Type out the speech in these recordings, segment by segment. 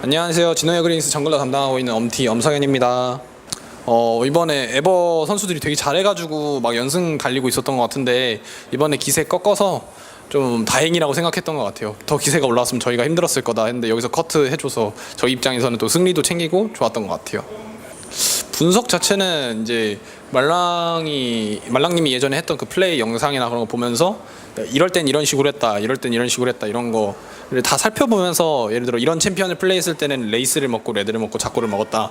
안녕하세요. 진호의 그린스 정글러 담당하고 있는 엄티 엄성현입니다. 어, 이번에 에버 선수들이 되게 잘해가지고 막 연승 달리고 있었던 것 같은데 이번에 기세 꺾어서 좀 다행이라고 생각했던 것 같아요. 더 기세가 올라왔으면 저희가 힘들었을 거다 했는데 여기서 커트 해줘서 저희 입장에서는 또 승리도 챙기고 좋았던 것 같아요. 분석 자체는 이제 말랑이 말랑님이 예전에 했던 그 플레이 영상이나 그런 거 보면서 이럴 땐 이런 식으로 했다, 이럴 땐 이런 식으로 했다 이런 거를 다 살펴보면서 예를 들어 이런 챔피언을 플레이했을 때는 레이스를 먹고 레드를 먹고 자꾸를 먹었다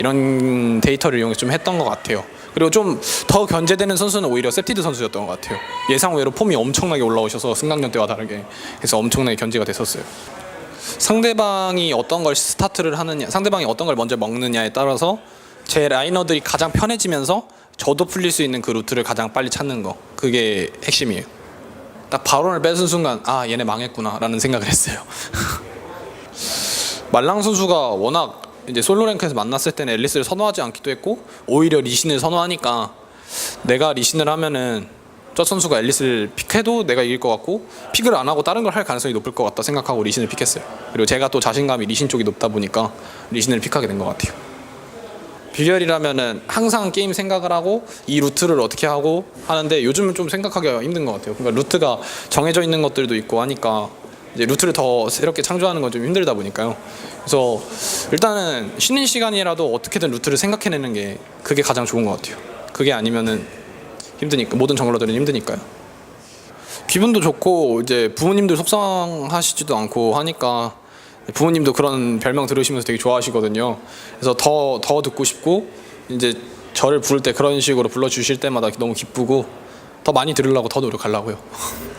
이런 데이터를 이용해서 좀 했던 것 같아요. 그리고 좀 더 견제되는 선수는 오히려 세프티드 선수였던 것 같아요. 예상 외로 폼이 엄청나게 올라오셔서 승강전 때와 다르게 그래서 엄청나게 견제가 됐었어요. 상대방이 어떤 걸 스타트를 하느냐, 상대방이 어떤 걸 먼저 먹느냐에 따라서 제 라이너들이 가장 편해지면서 저도 풀릴 수 있는 그 루트를 가장 빨리 찾는 거. 그게 핵심이에요. 딱 바론을 뺏은 순간 아 얘네 망했구나라는 생각을 했어요. 말랑 선수가 워낙 이제 솔로 랭크에서 만났을 때는 앨리스를 선호하지 않기도 했고 오히려 리신을 선호하니까 내가 리신을 하면은 저 선수가 앨리스를 픽해도 내가 이길 것 같고 픽을 안 하고 다른 걸 할 가능성이 높을 것 같다 생각하고 리신을 픽했어요. 그리고 제가 또 자신감이 리신 쪽이 높다 보니까 리신을 픽하게 된 것 같아요. 비결이라면은 항상 게임 생각을 하고 이 루트를 어떻게 하고 하는데 요즘은 좀 생각하기가 힘든 것 같아요. 그러니까 루트가 정해져 있는 것들도 있고 하니까 이제 루트를 더 새롭게 창조하는 건 좀 힘들다 보니까요. 그래서 일단은 쉬는 시간이라도 어떻게든 루트를 생각해내는 게 그게 가장 좋은 것 같아요. 그게 아니면은 힘드니까 모든 정글러들은 힘드니까요. 기분도 좋고 이제 부모님들 속상하시지도 않고 하니까 부모님도 그런 별명 들으시면서 되게 좋아하시거든요. 그래서 더 더 듣고 싶고 이제 저를 부를 때 그런 식으로 불러 주실 때마다 너무 기쁘고 더 많이 들으려고 더 노력하려고요.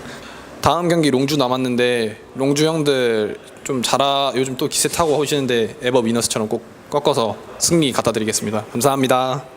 다음 경기 롱주 남았는데 롱주 형들 좀 잘하 요즘 또 기세 타고 하시는데 에버 위너스처럼 꼭 꺾어서 승리 갖다 드리겠습니다. 감사합니다.